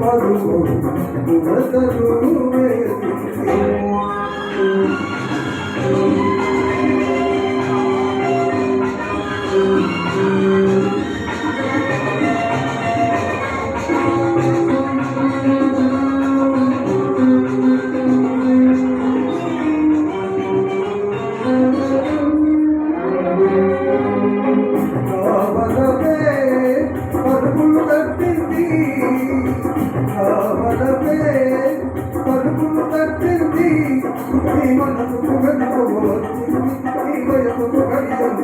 పరువు పురతలు వేసింది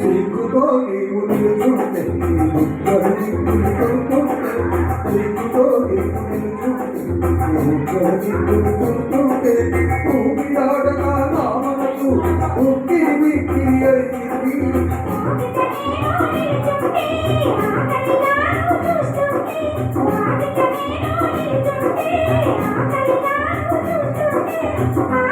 సిగ్గుతో నీవు నిలుచుంటే ముక్కలు దిక్కులుతుంటే సిగ్గుతో నీవు నిలుచుంటే ముక్కలు దిక్కులుతుంటే ఊపిరాడగా నా మనసు ఉక్కిరి బిక్కిరి అయింది చేయి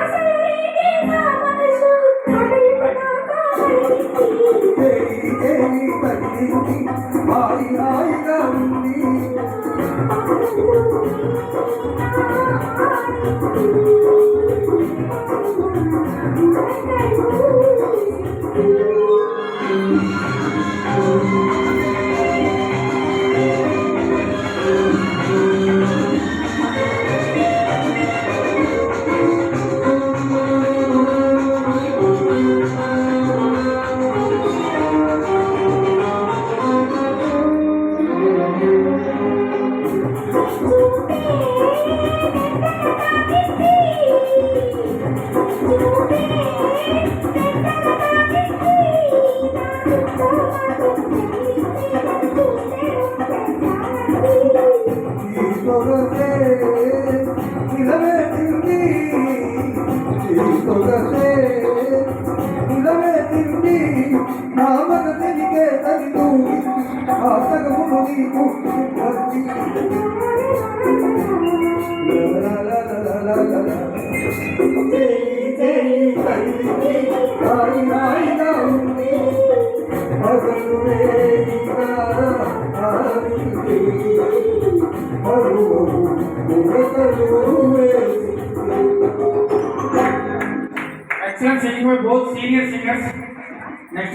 ఈ సొగసే నిలవేసింది ఈ సొగసే నిలవేసింది నా మనసెనికే తగిదు ఆ సగమును నీకు వచ్చి एक्सेलेंट सिंगिंग में बहुत सीनियर सिंगर्स नेक्स्ट